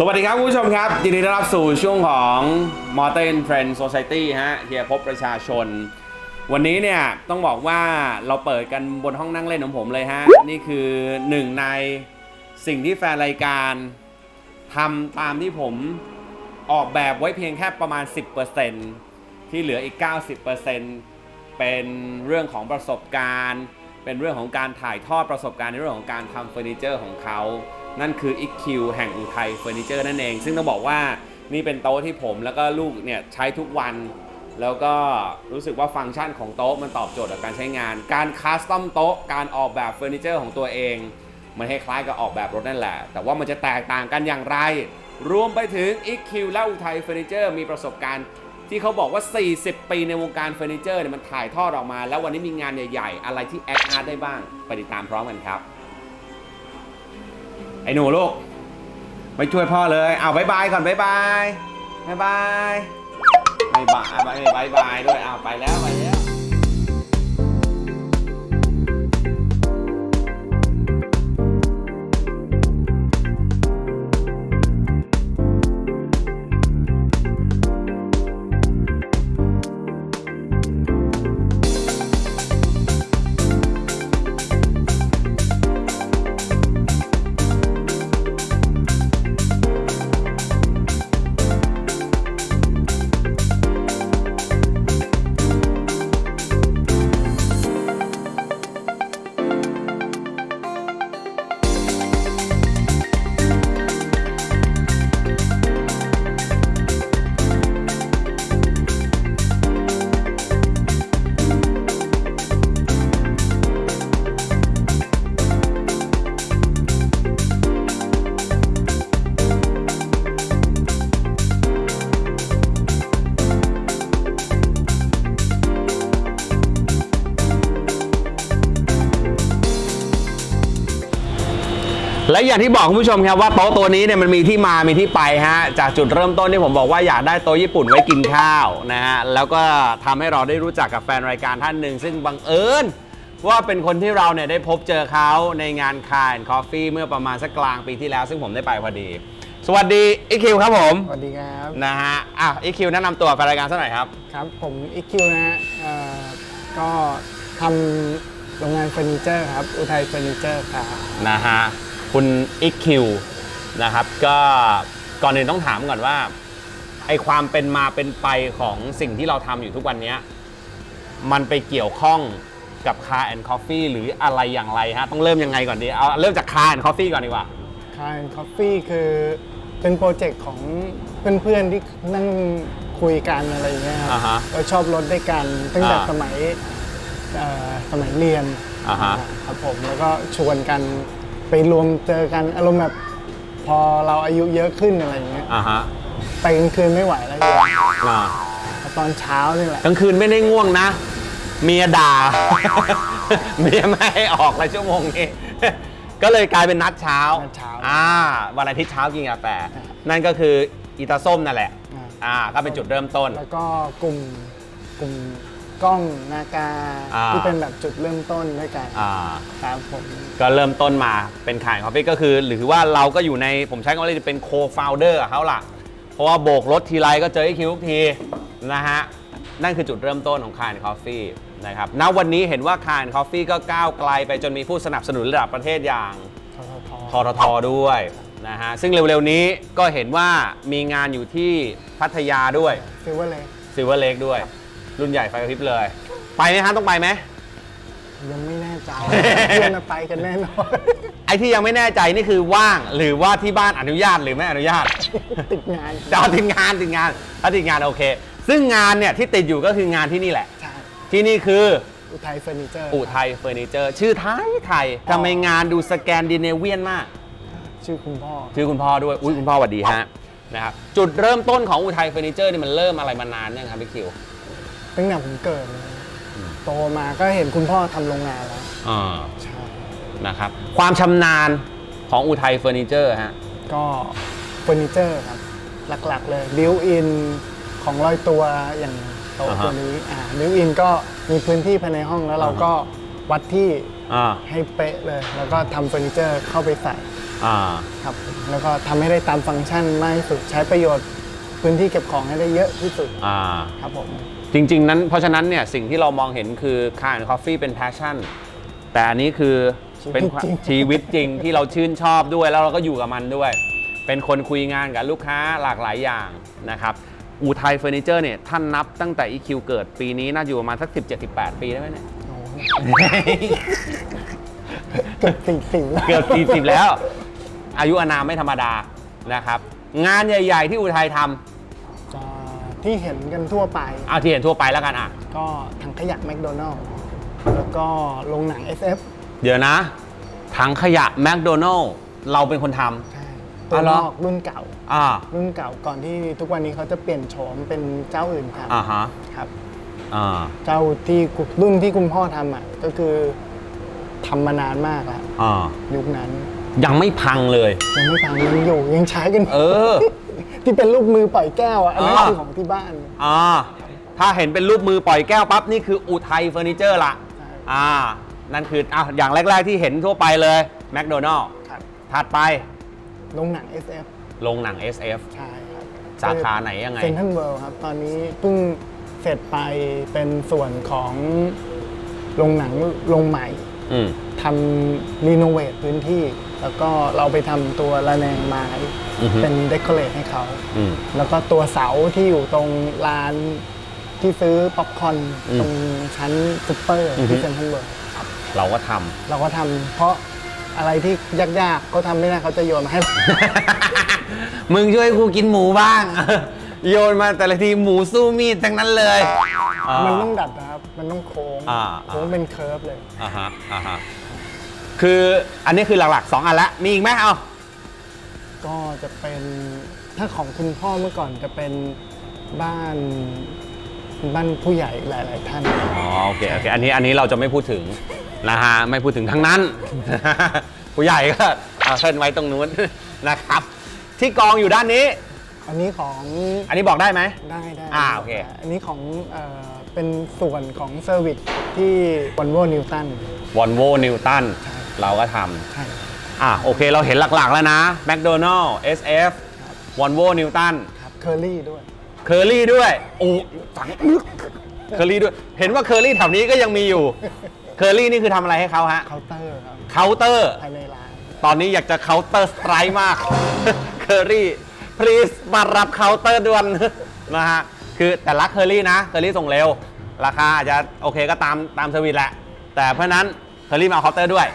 สวัสดีครับคุณผู้ชมครับยินดีต้อนรับสู่ช่วงของ m o r t e n Friend Society ฮะเฮียพบประชาชน วันนี้เนี่ยต้องบอกว่าเราเปิดกันบนห้องนั่งเล่นของผมเลยฮะ นี่คือหนึ่งในสิ่งที่แฟนรายการทำตามที่ผมออกแบบไว้เพียงแค่ประมาณ 10%ที่เหลืออีก 90%เป็นเรื่องของประสบการณ์ เป็นเรื่องของการถ่ายทอดประสบการณ์ในเรื่องของการทำเฟอร์นิเจอร์ของเขา นั่นคือ IQ แห่งอุทัยเฟอร์นิเจอร์นั่นเอง ซึ่งต้องบอกว่านี่เป็นโต๊ะที่ผมแล้วก็ลูกเนี่ยใช้ทุกวัน แล้วก็รู้สึกว่าฟังก์ชันของโต๊ะมันตอบโจทย์กับการใช้งาน การคัสตอมโต๊ะการออกแบบเฟอร์นิเจอร์ของตัวเอง มันคล้ายๆกับออกแบบรถนั่นแหละ แต่ว่ามันจะแตกต่างกันอย่างไร รวมไปถึง IQ และอุทัยเฟอร์นิเจอร์มีประสบการณ์ที่เขาบอกว่า 40 ปีในวงการเฟอร์นิเจอร์เนี่ยมันถ่ายทอดออกมา แล้ววันนี้มีงานใหญ่ ๆ อะไรที่แอคอาร์ได้บ้าง ไปติดตามพร้อมกันครับ อ้หนูลูกไปช่วยพ่อเลยเอาบายบายก่อนบายบายบายบายบายบายบายบายด้วยเอาไปแล้วไปแล้ว และอย่างที่บอกคุณผู้ชมครับว่าโต๊ะตัวนี้เนี่ยมันมีที่มา มีที่ไปฮะ จากจุดเริ่มต้นที่ผมบอกว่าอยากได้โต๊ะญี่ปุ่นไว้กินข้าวนะฮะ แล้วก็ทำให้เราได้รู้จักกับแฟนรายการท่านหนึ่ง ซึ่งบังเอิญว่าเป็นคนที่เราเนี่ยได้พบเจอเขาในงานคายคอฟฟี่เมื่อประมาณสักกลางปีที่แล้ว ซึ่งผมได้ไปพอดี สวัสดีอีคิวครับผม สวัสดีครับ นะฮะ อะอีคิวแนะนำตัวแฟนรายการสักหน่อยครับ ครับ ผมอีคิวนะฮะเอ่อก็ทำโรงงานเฟอร์นิเจอร์ครับ อุทัยเฟอร์นิเจอร์ครับ นะฮะ คุณอิคิวนะครับ ก็ก่อนอื่นต้องถามก่อนว่าไอความเป็นมาเป็นไปของสิ่งที่เราทำอยู่ทุกวันเนี้ยมันไปเกี่ยวข้องกับ Car and Coffee หรืออะไรอย่างไรฮะ ต้องเริ่มยังไงก่อนดี เอาเริ่มจาก Car and Coffee ก่อนดีกว่า คายคอฟฟี่คือเป็นโปรเจกต์ของเพื่อนๆที่นั่งคุยกันอะไรอย่างเงี้ยครัอ่าฮะก็ชอบรถด้วยกันตั้งแต่อ่าสมัยเอ่อสมัยเรียนอ่าฮะ ครับผมแล้วก็ชวนกัน ไปรวมเจอกันอารมณ์แบบพอเราอายุเยอะขึ้นอะไรอย่างเงี้ยอ่าฮะไปกลางคืนไม่ไหวแล้วพี่อ่าตอนเช้านี่แหละกลางคืนไม่ได้ง่วงนะ เมียด่า เมียไม่ให้ออกเลยชั่วโมงนี้ ก็เลยกลายเป็นนัดเช้านัดเช้าอ่าวันอาทิตย์เช้ากินกาแฟนั่นก็คืออีตาส้มนั่นแหละ อ่าอ่าก็เป็นจุดเริ่มต้น แล้วก็กลุ่มกลุ่ม กล้องนากาอ่า ที่เป็นแบบจุดเริ่มต้นด้วยกันอ่า ครับผม ก็เริ่มต้นมาเป็นขายคอฟฟี่ก็คือ หรือว่าเราก็อยู่ในผมใช้คำว่าเป็นโคฟาวเดอร์เขาล่ะ เพราะว่าโบกรถทีไรก็เจอไอ้คิวทุกทีนะฮะ นั่นคือจุดเริ่มต้นของคายคอฟฟี่นะครับณวันนี้เห็นว่าคายคอฟฟี่ก็ก้าวไกลไปจนมีผู้สนับสนุนระดับประเทศอย่าง ททททททด้วยนะฮะ ซึ่งเร็วๆนี้ก็เห็นว่ามีงานอยู่ที่พัทยาด้วยฟิวเวอร์เลยซิลเวอร์เลกด้วย รุ่นใหญ่ไฟกระพริบเลย ไปไหมฮะต้องไปไหม ยังไม่แน่ใจ เพื่อนน่ะไปกันแน่นอน ไอ้ที่ยังไม่แน่ใจนี่คือว่างหรือว่าที่บ้านอนุญาตหรือไม่อนุญาต ติดงานจะเอาติดงานติดงานถ้าติดงานโอเค ซึ่งงานเนี่ยที่ติดอยู่ก็คืองานที่นี่แหละ ใช่ที่นี่คืออุทัยเฟอร์นิเจอร์อุทัยเฟอร์นิเจอร์ ชื่อไทยไทยทำไมงานดูสแกนดิเนเวียนมาก ชื่อคุณพ่อ ชื่อคุณพ่อด้วย อุ้ยคุณพ่อสวัสดีฮะนะครับจุดเริ่มต้นของอุทัยเฟอร์นิเจอร์นี่มันเริ่มอะไรมานานยังครับพี่คิว ตั้งแต่ผมเกิดเลยโตมาก็เห็นคุณพ่อทำโรงงานแล้วอ่าใช่นะครับ ความชำนาญของอุทัยเฟอร์นิเจอร์ฮะ ก็เฟอร์นิเจอร์ครับ หลักๆเลยบิวอินของร้อยตัวอย่างโต๊ะอ่าฮะตัวนี้อ่าบิวอินก็มีพื้นที่ภายในห้องแล้วเราก็วัดที่อ่าให้เป๊ะเลย แล้วก็ทำเฟอร์นิเจอร์เข้าไปใส่ อ่า ครับแล้วก็ทำให้ได้ตามฟังก์ชันมากที่สุด ใช้ประโยชน์พื้นที่เก็บของให้ได้เยอะที่สุดอ่า ครับผม จริง ๆ นั้นเพราะฉะนั้นเนี่ยสิ่งที่เรามองเห็นคือคา and Coffee เป็น passion แต่อันนี้คือเป็นความชีวิตจริงชีวิตจริงที่เราชื่นชอบด้วยแล้วเราก็อยู่กับมันด้วย เป็นคนคุยงานกับลูกค้าหลากหลายอย่างนะครับอูไทยเฟอร์นิเจอร์เนี่ยท่านนับตั้งแต่ EQ เกิดปีนี้น่าจะอยู่ประมาณสัก 17-18 ปีได้ไหมเนี่ยโอ้โหเกือบสี่สิบแล้วเกือบ40แล้ว อายุอานามไม่ธรรมดานะครับ งานใหญ่ ๆ ที่อุทัยทอ่า ที่เห็นกันทั่วไปำเอาที่เห็นทั่วไปแล้วกันอะ ก็ถังขยะแมคโดนัลล์แล้วก็โรงหนัง SF เดี๋ยวนะ ถังขยะแมคโดนัลล์เราเป็นคนทใช่อ๋ตัอวเหรนอ อกรุ่นเก่าำอ่า รุ่นเก่าก่อนที่ทุกวันนี้เขาจะเปลี่ยนโฉมเป็นเจ้าอื่นทอ่าฮะำครับ อ่า เจ้าที่กุรุ่นที่คุณพ่อทำอะก็คือทำมานานมากแล้วอ่า ยุคนั้นยังไม่พังเลย ยังไม่พังยังอยู่ยังใช้กัน เออ ที่เป็นลูกมือปล่อยแก้วอะอันนั้นอ่า คือของที่บ้าน อ่าถ้าเห็นเป็นรูปมือปล่อยแก้วปั๊บนี่คืออุทัยเฟอร์นิเจอร์ละใช่ อ่า นั่นคืออะอย่างแรก ๆ ที่เห็นทั่วไปเลยแมคโดนัลล์ครับถัดไปโรงหนัง SF โรงหนัง SF ใช่ครับสาขาไหนยังไง เซนทรัลเวิลด์ครับ ตอนนี้เพิ่งเสร็จไปเป็นส่วนของโรงหนังโรงใหม่อืมทำรีโนเวทพื้นที่ แล้วก็เราไปทำตัวระแนงไม้ อือฮึเป็นเดคอเรทให้เขา อืม แล้วก็ตัวเสาที่อยู่ตรงลานที่ซื้อป๊อปคอร์นอืมตรงชั้นซุปเปอร์อือฮึ ที่เซ็นทรัลเวิลด์ครับเราก็ทเราก็ทำเพราะอะไรที่ยากๆเขาทำไม่ได้เขาจะโยนมาให้เราำมึงช่วยกูกินหมูบ้าง โยนมาแต่ละทีหมูสู้มีดทั้งนั้นเลยอ่า มันต้องดัดนะครับ มันต้องโค้งอ่าโค้งเป็นเคิร์ฟเลย อ่าฮะอ่าฮะคืออันนี้คือหลักๆ 2 อันละ มีอีกไหมเอา ก็จะเป็นถ้าของคุณพ่อเมื่อก่อนจะเป็นบ้านบ้านผู้ใหญ่หลาย ๆ ท่าน อ๋อโอเคโอเคอันนี้อันนี้เราจะไม่พูดถึงนะฮะไม่พูดถึงทั้งนั้น ผู้ใหญ่ก็เอาเส้นไว้ตรงนู้นนะครับ ที่กองอยู่ด้านนี้ อันนี้ของอันนี้บอกได้ไหม ได้ได้อ่าโอเค อันนี้ของเอ่อเป็นส่วนของเซอร์วิสที่วันโวนิวตันวอลโวนิวตันใช่เราก็ทใช่ำ อะโอเคเราเห็นหลักๆแล้วนะ McDonald SF วอลโวนิวตันครับเคอรี่ด้วย เคอรี่ด้วยโอ้ฝังลึกเคอรี่ด้วย เห็นว่าเคอรี่แถวนี้ก็ยังมีอยู่ เคอรี่นี่คือทำอะไรให้เขาฮะ เคาน์เตอร์ครับ เคาน์เตอร์ ภายในร้าน ตอนนี้อยากจะเคาน์เตอร์สไตร์มาก เคอรี่ please มารับเคาน์เตอร์ด่วน นะฮะ คือแต่รักเคอรี่นะ เคอรี่ส่งเร็ว ราคาอาจจะโอเคก็ตามตามเซอร์วิสแหละ แต่เพราะฉะนั้นเคอรี่มาเอาเคาน์เตอร์ด้วย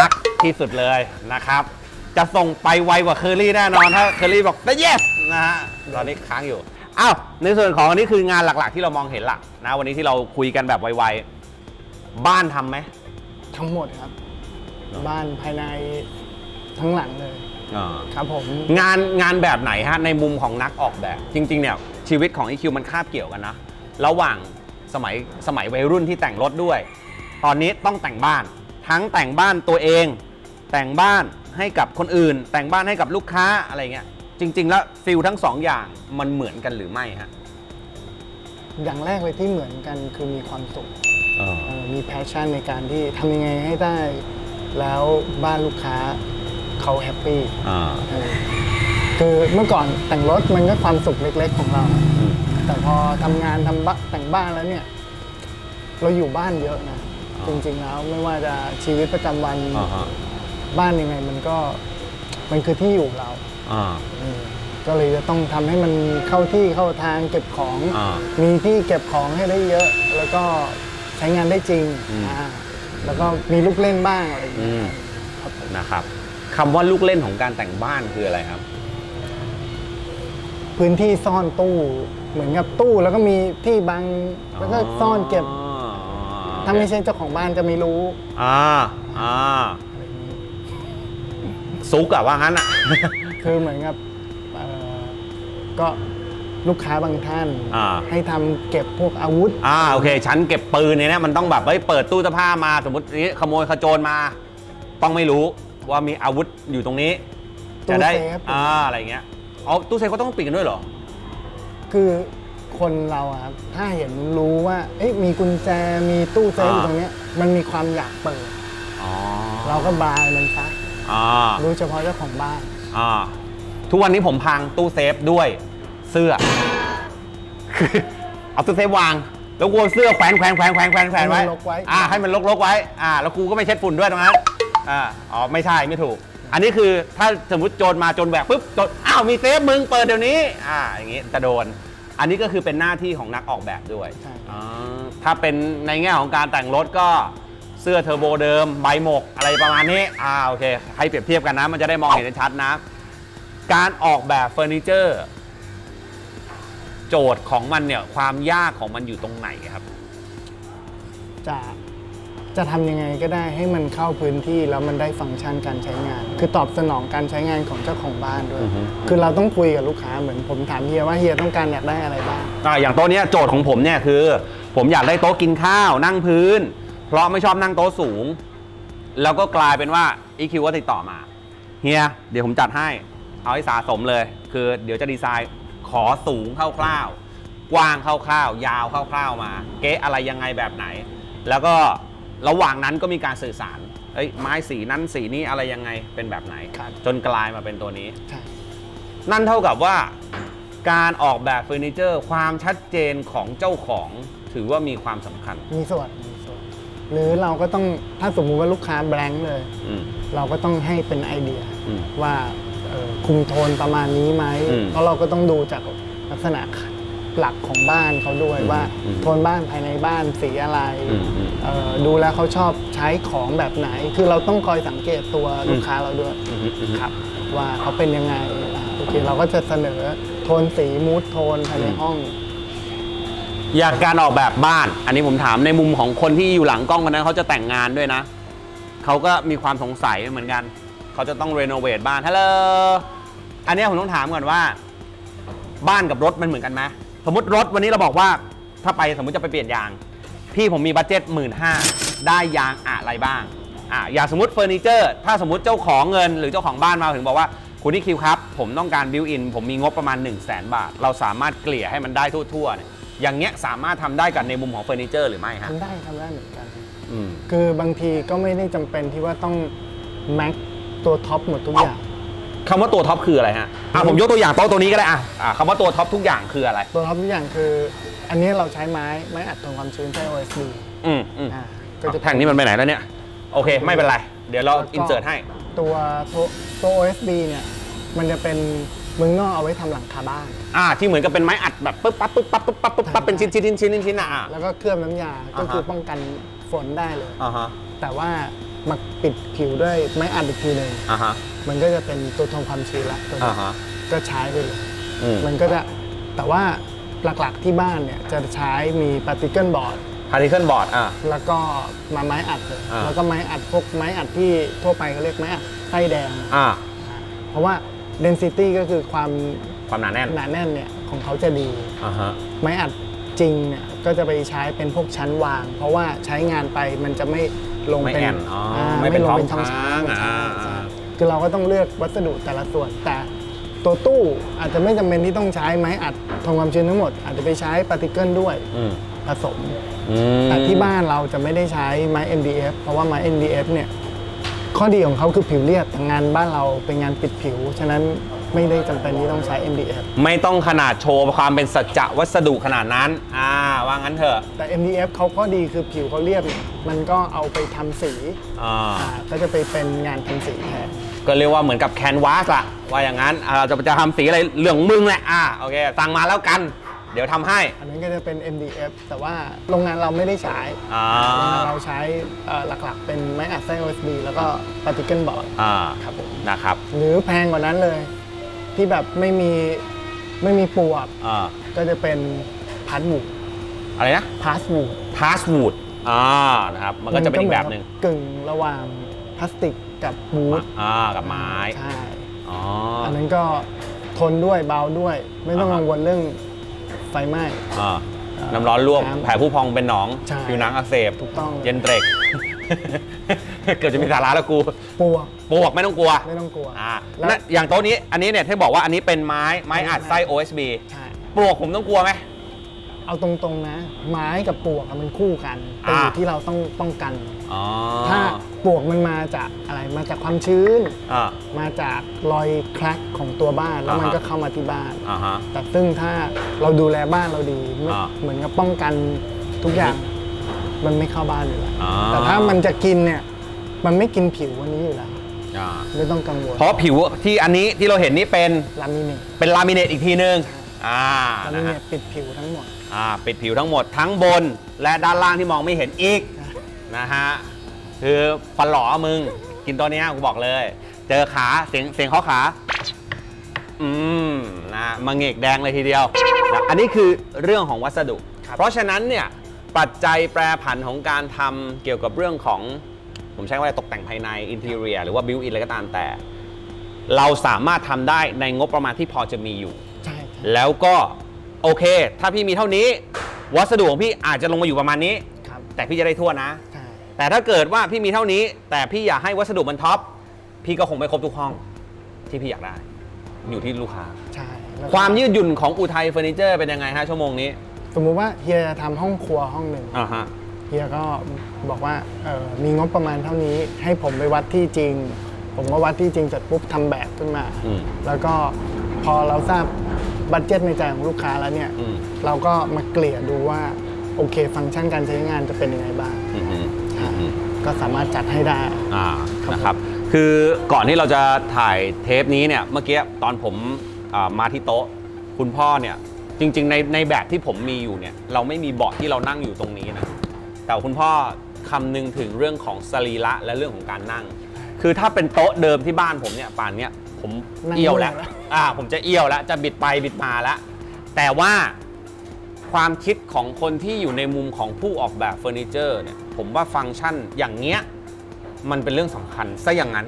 รักที่สุดเลยนะครับ จะส่งไปไวกว่าเคอรี่แน่นอนถ้าเคอรี่บอกได้ yes นะฮะตอนนี้ค้างอยู่อ้าวในส่วนของอันนี้คืองานหลักๆ ที่เรามองเห็นละนะวันนี้ที่เราคุยกันแบบไวๆบ้านทำไหมทั้งหมดครับ บ้านภายในทั้งหลังเลยอ่า ครับผม งานงานแบบไหนฮะในมุมของนักออกแบบ จริง ๆ เนี่ยชีวิตของ EQ มันคาบเกี่ยวกันนะ ระหว่างสมัยสมัยวัยรุ่นที่แต่งรถด้วย ตอนนี้ต้องแต่งบ้าน ทั้งแต่งบ้านตัวเอง แต่งบ้านให้กับคนอื่น แต่งบ้านให้กับลูกค้าอะไรเงี้ยจริง ๆ แล้วฟิลทั้งสองอย่างมันเหมือนกันหรือไม่ฮะอย่างแรกเลยที่เหมือนกันคือมีความสุขเออเอ่อมีแพชชั่นในการที่ทำยังไงให้ได้ แล้วบ้านลูกค้าเขาแฮปปี้อ่า เออคือเมื่อก่อนแต่งรถมันก็ความสุขเล็ก ๆ ของเราอืมแต่พอทำงานทำบ้านแต่งบ้านแล้วเนี่ย เราอยู่บ้านเยอะนะอ๋อ จริงๆแล้วไม่ว่าจะชีวิตประจำวันอ่าฮะบ้านยังไงมันก็มันคือที่อยู่เราอ่า อืมก็เลยจะต้องทำให้มันเข้าที่เข้าทางเก็บของ อ่ามีที่เก็บของให้ได้เยอะ แล้วก็ใช้งานได้จริงอืม อ่าแล้วก็มีลูกเล่นบ้างอะไรอย่างอืเงี้ยมครับผมนะครับคำว่าลูกเล่นของการแต่งบ้านคืออะไรครับ พื้นที่ซ่อนตู้ เหมือนกับตู้แล้วก็มีที่บังแล้วก็ซ่อนเก็บอ๋อ ถ้าไม่ใช่เจ้าของบ้านจะไม่รู้ อ่าอ่าซุกอะว่างั้นอะคือเหมือนกับเอ่อก็ลูกค้าบางท่าน อ่า ให้ทำเก็บพวกอาวุธ อ่าโอเค ฉันเก็บปืนเนี่ยนะมันต้องแบบเฮ้ยเปิดตู้เสื้อผ้ามาสมมตินี้ขโมยขโจรมา ต้องไม่รู้ว่ามีอาวุธอยู่ตรงนี้จะได้ตู้เซฟ อ่าอะไรเงี้ยอ๋อตู้เซฟก็ต้องปิดกันด้วยเหรอ คือ คนเราอะครับถ้าเห็นรู้ว่าเอ๊ะมีกุญแจมีตู้เซฟอยู่อ่าตรงเนี้ยมันมีความอยากเปิด อ๋อเราก็บายมันซะอ่ารู้เฉพาะเจ้าของบ้าน อ่าทุกวันนี้ผมพังตู้เซฟด้วยเสื้อคือเอาตู้เซฟวาง แล้วกูเอาเสื้อแขวนแขวนแขวนแขวนแขวนแขวนไว้ให้มันรกไว้ อ่าให้มันลกลกๆไว้ อ่า แล้วกูก็ไม่เช็ดฝุ่นด้วยตรงนั้นอ่าอ๋อไม่ใช่ไม่ถูก อันนี้คือถ้าสมมติโจรมาโจรแบกปุ๊บโจรอ้าวมีเซฟมึงเปิดเดี๋ยวนี้ อ่าอย่างงี้จะโดน อันนี้ก็คือเป็นหน้าที่ของนักออกแบบด้วยใช่อ่าถ้าเป็นในแง่ของการแต่งรถก็เสื้อเทอร์โบเดิมใบหมกอะไรประมาณนี้อ่าโอเค ให้เปรียบเทียบกันนะ มันจะได้มองเห็นชัดนะ การออกแบบเฟอร์นิเจอร์ โจทย์ของมันเนี่ยความยากของมันอยู่ตรงไหนครับ จะ จะทำยังไงก็ได้ให้มันเข้าพื้นที่แล้วมันได้ฟังก์ชันการใช้งาน คือตอบสนองการใช้งานของเจ้าของบ้านด้วย อือฮึ คือเราต้องคุยกับลูกค้าเหมือนผมถามเฮียว่าเฮียต้องการอยากได้อะไรบ้าง อ่าอย่างโต๊ะเนี้ยโจทย์ของผมเนี่ยคือ ผมอยากได้โต๊ะกินข้าวนั่งพื้น เพราะไม่ชอบนั่งโต๊ะสูง แล้วก็กลายเป็นว่า EQ ก็ติดต่อมาเฮียเดี๋ยวผมจัดให้เอาให้สะสมเลย คือเดี๋ยวจะดีไซน์ขอสูงคร่าวๆกว้างคร่าวๆยาวคร่าวๆมา เก๊ะอะไรยังไงแบบไหน แล้วก็ ระหว่างนั้นก็มีการสื่อสารเอ้ยไม้สีนั้นสีนี้อะไรยังไงเป็นแบบไหน ครับ จนกลายมาเป็นตัวนี้ ใช่ นั่นเท่ากับว่าการออกแบบเฟอร์นิเจอร์ ความชัดเจนของเจ้าของถือว่ามีความสำคัญมีส่วนมีส่วน หรือเราก็ต้องถ้าสมมุติว่าลูกค้าแบงค์เลย อืม เราก็ต้องให้เป็นไอเดียอืมว่าเอ่อคุมโทนประมาณนี้ไหมอืมเพราะเราก็ต้องดูจากลักษณะ หลักของบ้านเขาด้วยอืมว่าอืมโทนบ้านภายในบ้านสีอะไรอืมอืมเอ่อดูแล้วเขาชอบใช้ของแบบไหน คือเราต้องคอยสังเกตตัวลูกค้าเราด้วยอืมอืมอืม ครับ ว่าเขาเป็นยังไงอะโอเคเราก็จะเสนอโทนสีมูดโทนภายในอืมห้อง อยากการออกแบบบ้าน อันนี้ผมถามในมุมของคนที่อยู่หลังกล้องคนนั้นเขาจะแต่งงานด้วยนะ เขาก็มีความสงสัยเหมือนกัน เขาจะต้องรีโนเวทบ้านฮัลโหลอันเนี้ยผมต้องถามก่อนว่า บ้านกับรถมันเหมือนกันไหม สมมติรถวันนี้เราบอกว่าถ้าไปสมมติจะไปเปลี่ยนยาง พี่ผมมีบัตเจ็ตหมื่นห้าได้ยางอะไรบ้างอะอย่างสมมติเฟอร์นิเจอร์ ถ้าสมมติเจ้าของเงิน หรือเจ้าของบ้านมาถึงบอกว่าคุณนี่คิวครับ ผมต้องการบิวอินผมมีงบประมาณ 1 0 0 0 0แบาท เราสามารถเกลี่ยให้มันได้ทั่วๆเนี่ยอย่างเงี้ยสามารถทำได้กับในมุมของเฟอร์นิเจอร์หรือไม่ฮะทำได้ทำได้เหมือนกัน อืม คือบางทีก็ไม่ได้จำเป็นที่ว่าต้องแม็กตัวท็อปหมดทุกอย่าง คำว่าตัวท็อปคืออะไรฮะอะผมยกตัวอย่างโต๊ะตัวนี้ก็ได้อะอะคำว่าตัวท็อปทุกอย่างคืออะไร ตัวท็อปทุกอย่างคือ อันนี้เราใช้ไม้ไม้อัดทนความชื้นใช้ OSB อืมอืมอ่าก็จะแท่งนี้มันไปไหนแล้วเนี่ย โอเค ไม่เป็นไร เดี๋ยวเราแล้วก็อินเสิร์ตให้ ตัวตัวตัว OSB เนี่ยมันจะเป็นเมืองนอกเอาไว้ทำหลังคาบ้าน อ่า ที่เหมือนกับเป็นไม้อัดแบบปึ๊บปั๊บปึ๊บปั๊บปึ๊บปั๊บปึ๊บปั๊บเป็นชิ้นชิ้นชิ้นชิ้นชิ้นอะอะ แล้วก็เคลือบน้ำยาก็อ่าฮะคือป้องกันฝนได้เลย อ่าฮะแต่ว่ามาปิดผิวด้วยไม้อัดอีกทีหนึ่งอ่าฮะ มันก็จะเป็นตัวทนความชื้นละตัวอ่านี้ฮะ ก็ใช้ไปเลย อืม มันก็จะแต่ว่าหลักๆที่บ้านเนี่ยจะใช้มีปาร์ติเกิลบอร์ด พาร์ติเคิลบอร์ดอะ แล้วก็มาไม้อัดเลยอ่า แล้วก็ไม้อัดพวกไม้อัดที่ทั่วไปเขาเรียกไม้อัดไส้แดง อ่าเพราะว่า density ก็คือความความหนาแน่นหนาแน่นเนี่ยของเขาจะดี อ่าฮะไม้อัดจริงเนี่ยก็จะไปใช้เป็นพวกชั้นวาง เพราะว่าใช้งานไปมันจะไม่ลงไม่เป็นแอนอ๋ออ่าไม่เป็นลงท้องเป็นช่องช้าช้างงอ่าใช่ใช่อ่า คือเราก็ต้องเลือกวัสดุแต่ละส่วน แต่ตัวตู้อาจจะไม่จำเป็นที่ต้องใช้ไม้อัดทนความชื้นทั้งหมด อาจจะไปใช้ปาร์ติเกิลด้วยอืมผสม อืมแต่ที่บ้านเราจะไม่ได้ใช้ไม้ MDF เพราะว่าไม้ MDF เนี่ยข้อดีของเขาคือผิวเรียบแต่งานบ้านเราเป็นงานปิดผิว ฉะนั้นไม่ได้จำเป็นที่ต้องใช้ MDF ไม่ต้องขนาดโชว์ความเป็นสัจจะวัสดุขนาดนั้น อ่า ว่างั้นเถอะแต่ MDF เขาข้อดีคือผิวเขาเรียบเนี่ยมันก็เอาไปทำสีอ่า อ่าก็จะไปเป็นงานทำสีแทน ก็เรียกว่าเหมือนกับแคนวาสอะว่าอย่างนั้นอ่าเราจะจะทำสีอะไรเรื่องของมึงแหละอ่าโอเคสั่งมาแล้วกัน เดี๋ยวทำให้ อันนั้นก็จะเป็น MDF แต่ว่าโรงงานเราไม่ได้ใช้อ่า โรงงานเราใช้เอ่อหลักๆ เป็นไม้อัดไส้ OSB แล้วก็ปาร์ติเกิลบอร์ดอ่าครับผมนะครับหรือแพงกว่านั้นเลย ที่แบบไม่มีไม่มีปลวกอ่าก็จะเป็นพาร์ทวูดอะไรนะพาสวูดพาสวูดอ่านะครับมันก็จะเป็นอีกแบบหนึ่งกึ่งระหว่างพลาสติก กับวูดอ่ากับไม้ใช่อ๋ออันนั้นก็ทนด้วยเบาด้วย ไม่ต้องอ่าฮะกังวลเรื่องไฟไหม้อ่าน้ำร้อนลวกน้ำแผลผู้พองเป็นหนองใช่ผิวหนังอักเสบถูกต้องเย็นเตรกเกือบจะมีสาระแล้วกูปลวกปวกไม่ต้องกลัวไม่ต้องกลัวอ่าแล้วนั่นอย่างโต๊ะนี้อันนี้เนี่ยที่บอกว่าอันนี้เป็นไม้ไม้อัดไส้ OSB ใช่ปลวกผมต้องกลัวไหมเอาเอาตรงๆนะ ไม้กับปลวกอะมันคู่กันแต่อยู่อ่าที่เราต้องป้องกัน อ๋อถ้าปลวกมันมาจากอะไรมาจากความชื้น อ่า มาจากรอยแครกของตัวบ้านแล้วมันอ่าฮะ ก็เข้ามาที่บ้าน อ่าฮะ แต่ซึ่งถ้าเราดูแลบ้านเราดีไม่อ่าเหมือนกับป้องกันทุกอย่างมันไม่เข้าบ้านอยู่แล้วอ่า แต่ถ้ามันจะกินเนี่ยมันไม่กินผิววันนี้อยู่แล้วอ่าไม่ต้องกังวลเพราะผิวที่อันนี้ที่เราเห็นนี่เป็นลามิเนตเป็นลามิเนตอีกทีนึงอ่าลามินะเนฮะตปิดผิวทั้งหมด อ่าปิดผิวทั้งหมดทั้งบนและด้านล่างที่มองไม่เห็นอีก นะฮะคือฟันหล่อมึง กินตัวเนี้ยกูบอกเลย เจอขาเสียงเสียงเขาขา อืมนะมาเงกแดงเลยทีเดียวนะอันนี้คือเรื่องของวัสดุครับเพราะฉะนั้นเนี่ยปัจจัยแปรผันของการทำเกี่ยวกับเรื่องของ ผมใช้ว่าอะไรตกแต่งภายในอินเท i รียหรือว่าบิวอินอะไรก็ตามแต่ เราสามารถทำได้ในงบประมาณที่พอจะมีอยู่ ใช่ใช่แล้วก็โอเค ถ้าพี่มีเท่านี้ วัสดุของพี่อาจจะลงมาอยู่ประมาณนี้ ครับ แต่พี่จะได้ทั่วนะใช่ แต่ถ้าเกิดว่าพี่มีเท่านี้ แต่พี่อยากให้วัสดุมันท็อปพี่ก็คงไม่ครบทุกห้องที่พี่อยากได้ อยู่ที่ลูกค้า ใช่แล้วก็ความยืดหยุ่นของอุทัยเฟอร์นิเจอร์เป็นยังไงฮะชั่วโมงนี้สมมุติว่าเฮียจะทำห้องครัวห้องหนึ่งอ่าฮะเฮียก็บอกว่าเออมีงบประมาณเท่านี้ ให้ผมไปวัดที่จริง ผมก็วัดที่จริงเสร็จปุ๊บทำแบบขึ้นมา อืม แล้วก็พอเราทราบบัตเจ็ตในใจของลูกค้าแล้วเนี่ย อืม เราก็มาเกลี่ยดูว่า โอเค ฟังก์ชันการใช้งานจะเป็นยังไงบ้าง อืมฮึอืมฮึ ก็สามารถจัดให้ได้ อ่าครับนะครับคือก่อนที่เราจะถ่ายเทปนี้เนี่ยเมื่อกี้ตอนผมอ่ามาที่โต๊ะ คุณพ่อเนี่ยจริง ๆ ในในแบบที่ผมมีอยู่เนี่ยเราไม่มีเบาะที่เรานั่งอยู่ตรงนี้นะแต่คุณพ่อคำนึงถึงเรื่องของสรีระและเรื่องของการนั่ง คือถ้าเป็นโต๊ะเดิมที่บ้านผมเนี่ยป่านเนี้ยผมนั่งเอี้ยวแล้วไม่ได้แล้ว อ่าผมจะเอี้ยวแล้วจะบิดไปบิดมาแล้วแต่ว่า ความคิดของคนที่อยู่ในมุมของผู้ออกแบบเฟอร์นิเจอร์เนี่ยผมว่าฟังก์ชันอย่างเงี้ยมันเป็นเรื่องสำคัญซะอย่างนั้น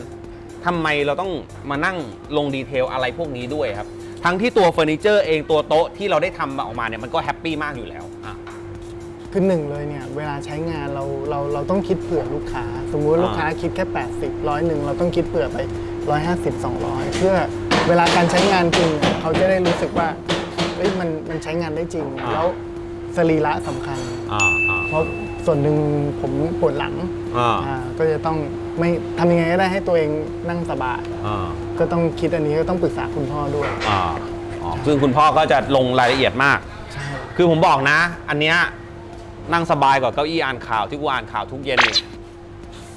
ทำไมเราต้องมานั่งลงดีเทลอะไรพวกนี้ด้วยครับ ทั้งที่ตัวเฟอร์นิเจอร์เองตัวโต๊ะที่เราได้ทำออกมาเนี่ยมันก็แฮปปี้มากอยู่แล้วอะ คือหนึ่งเลยเนี่ยเวลาใช้งานเราเราเราต้องคิดเผื่อลูกค้า สมมุติว่าอ่า ลูกค้าคิดแค่ 80ร้อยหนึ่งเราต้องคิดเผื่อไป 150 200 เพื่อเวลาการใช้งานจริงเนี่ยเขาจะได้รู้สึกว่า เฮ้ยมันมันใช้งานได้จริงแล้วสรีระสำคัญ อ่าอ่าเพราะส่วนหนึ่งผมปวดหลังอ่าอ่าก็จะต้องไม่ทำยังไงก็ได้ให้ตัวเองนั่งสบายอ่าก็ต้องคิดอันนี้ก็ต้องปรึกษาคุณพ่อด้วยอ่าอ๋อซึ่งคุณพ่อก็จะลงรายละเอียดมาก ใช่ คือผมบอกนะ อันเนี้ยนั่งสบายกว่าเก้าอี้อ่านข่าวที่กูอ่านข่าวทุกเย็นนี่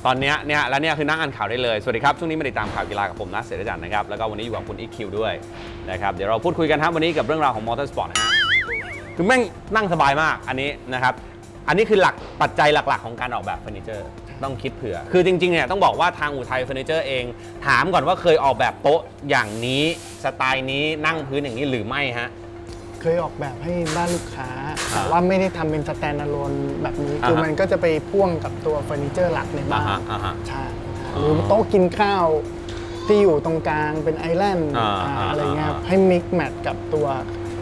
ตอนนี้เนี่ยแล้วเนี่ยคือนั่งอ่านข่าวได้เลย สวัสดีครับ ช่วงนี้มาติดตามข่าวกีฬากับผมนะเสรีจันทร์นะครับ แล้วก็วันนี้อยู่กับคุณอีคิวด้วยนะครับ เดี๋ยวเราพูดคุยกันครับวันนี้กับเรื่องราวของมอเตอร์สปอร์ตฮะคือแม่งนั่งสบายมากอันนี้นะครับ อันนี้คือหลักปัจจัยหลักๆ ของการออกแบบเฟอร์นิเจอร์ต้องคิดเผื่อ คือจริงๆเนี่ยต้องบอกว่าทางอุทัยเฟอร์นิเจอร์เอง ถามก่อนว่าเคยออกแบบโต๊ะอย่างนี้สไตล์นี้นั่งพื้นอย่างนี้หรือไม่ฮะ เคยออกแบบให้บ้านลูกค้าอ่าแต่ว่าไม่ได้ทำเป็นสแตนด์อะโลนแบบนี้ คืออ่าฮะมันก็จะไปพ่วงกับตัวเฟอร์นิเจอร์หลักในบ้าอ่านฮะอ่าฮะใช่หรือโต๊ะกินข้าวที่อยู่ตรงกลางเป็นไอแลนด์อ่าอ่าอ่าอะไรเงี้ยอ่าให้มิกแมทกับตัว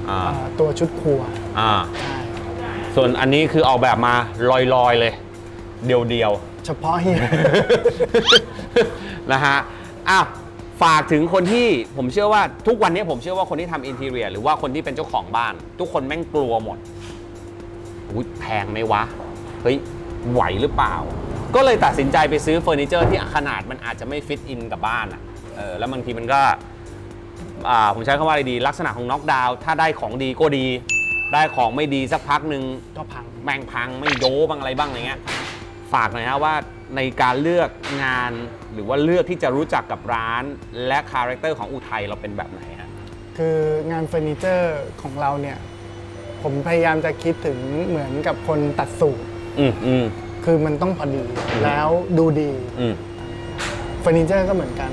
อ่าอ่าตัวชุดครัวอ่า ใช่ส่วนอันนี้คือออกแบบมาลอยๆเลย เดียวเฉพาะเฮียๆนะฮะ อ้าว ฝากถึงคนที่ผมเชื่อว่าทุกวันนี้ผมเชื่อว่าคนที่ทำอินทีเรียหรือว่าคนที่เป็นเจ้าของบ้าน ทุกคนแม่งกลัวหมดอุ๊ยแพงไหมวะ เฮ้ย ไหวหรือเปล่า ก็เลยตัดสินใจไปซื้อเฟอร์นิเจอร์ที่ขนาดมันอาจจะไม่ฟิตอินกับบ้านอะเออแล้วบางทีมันก็อ่าผมใช้คำว่าอะไรดี ลักษณะของน็อกดาวน์ถ้าได้ของดีก็ดี ได้ของไม่ดีสักพักหนึ่งก็พังแมงพังไม่โดบ้างอะไรบ้างอะไรเงี้ยฝากหน่อยฮะว่า ในการเลือกงาน หรือว่าเลือกที่จะรู้จักกับร้าน และคาแรคเตอร์ของอุทัยเราเป็นแบบไหนฮะคืองานเฟอร์นิเจอร์ของเราเนี่ยผมพยายามจะคิดถึงเหมือนกับคนตัดสูตร อืมอืม คือมันต้องพอดีแล้วดูดีอืม เฟอร์นิเจอร์ก็เหมือนกัน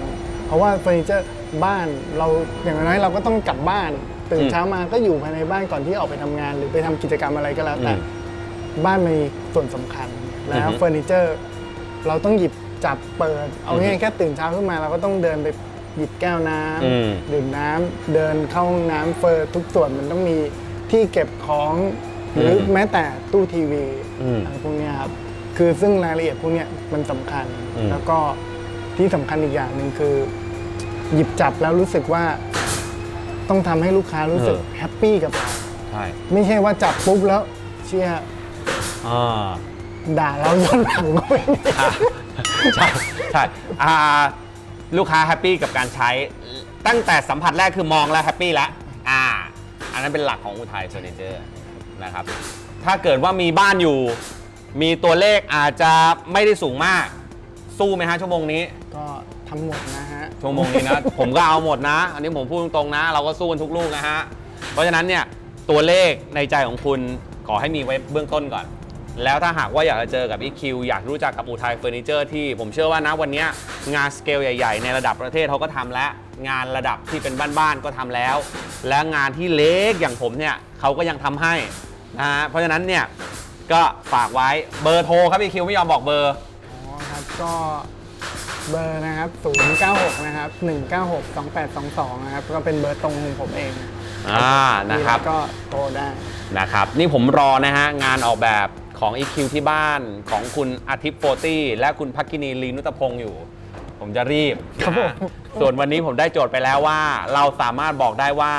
เพราะว่าเฟอร์นิเจอร์บ้านเราอย่างน้อยเราก็ต้องกลับบ้าน ตื่นอืมเช้ามาก็อยู่ภายในบ้านก่อนที่ออกไปทำงาน หรือไปทำกิจกรรมอะไรก็แล้วแต่อืมบ้านมีส่วนสำคัญแล้วอือฮึ เฟอร์นิเจอร์ เราต้องหยิบจับเปิด เอาอือฮึง่ายๆแค่ตื่นเช้าขึ้นมาเราก็ต้องเดินไปหยิบแก้วน้ำอืมดื่มน้ำเดินเข้าห้องน้ำเฟอร์ทุกส่วนมันต้องมีที่เก็บของหรือแม้แต่ตู้ทีวีอืมอะไรพวกเนี้ยครับคือซึ่งรายละเอียดพวกเนี้ยมันสำคัญอืมแล้วก็ที่สำคัญอีกอย่างหนึ่งคือ หยิบจับแล้วรู้สึกว่าต้องทำให้ลูกค้ารู้สึกแฮปปี้กับเรา ใช่ไม่ใช่ว่าจับปุ๊บแล้ว เชียร์อ่า ด่าเราย้อนหลังก็ไม่มีอะใช่ใช่อ่าลูกค้าแฮปปี้กับการใช้ ตั้งแต่สัมผัสแรกคือมองแล้วแฮปปี้แล้วอ่า อันนั้นเป็นหลักของอุทัยเฟอร์นิเจอร์นะครับ ถ้าเกิดว่ามีบ้านอยู่ มีตัวเลขอาจจะไม่ได้สูงมาก สู้ไหมฮะชั่วโมงนี้ ก็ทั้งหมดนะฮะ ชั่วโมงนี้นะ ผมก็เอาหมดนะ อันนี้ผมพูดตรงๆนะ เราก็สู้กันทุกลูกนะฮะ เพราะฉะนั้นเนี่ยตัวเลขในใจของคุณขอให้มีไว้เบื้องต้นก่อน แล้วถ้าหากว่าอยากจะเจอกับ EQ อยากรู้จักกับอุทัยเฟอร์นิเจอร์ที่ผมเชื่อว่านะวันเนี้ยงานสเกลใหญ่ ๆ ในระดับประเทศเขาก็ทำแล้ว งานระดับที่เป็นบ้านๆก็ทำแล้ว และงานที่เล็กอย่างผมเนี่ยเขาก็ยังทำให้นะฮะเพราะฉะนั้นเนี่ยก็ฝากไว้เบอร์โทรครับ EQ ไม่ยอมบอกเบอร์ อ๋อครับก็เบอร์นะครับ 096 นะครับ 196 2822 นะครับ ก็เป็นเบอร์ตรงของผมเองอ่านะครับ มีแล้วก็โทรได้ นะครับนี่ผมรอนะฮะงานออกแบบ ของ EQ ที่บ้านของคุณอาทิตย์โฟตี้และคุณพักกินีลีนุตพงศ์อยู่ ผมจะรีบครับผมนะส่วนวันนี้ผมได้โจทย์ไปแล้วว่า เราสามารถบอกได้ว่า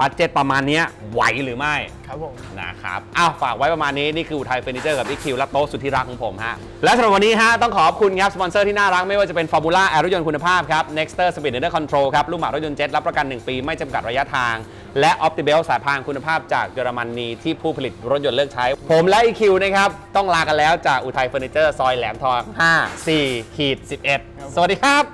บัตเจ็ตประมาณเนี้ยไหวหรือไม่ครับผมนะครับอ้าวฝากไว้ประมาณนี้นี่คืออุทัยเฟอร์นิเจอร์กับ EQ และโต๊ะสุดที่รักของผมฮะและสำหรับวันนี้ฮะต้องขอบคุณครับสปอนเซอร์ที่น่ารักไม่ว่าจะเป็น Formula แอร์รถยนต์คุณภาพครับ Nexter Speed Under Control ครับลูกหมากรถยนต์เจ็ตรับประกัน 1 ปีไม่จำกัดระยะทาง และ Optibel สายพานคุณภาพจากเยอรมนีที่ผู้ผลิตรถยนต์เลือกใช้ ผมและ EQ นะครับต้องลากันแล้วจากอุทัยเฟอร์นิเจอร์ซอยแหลมทอง5 4ขีด11 สวัสดีครับ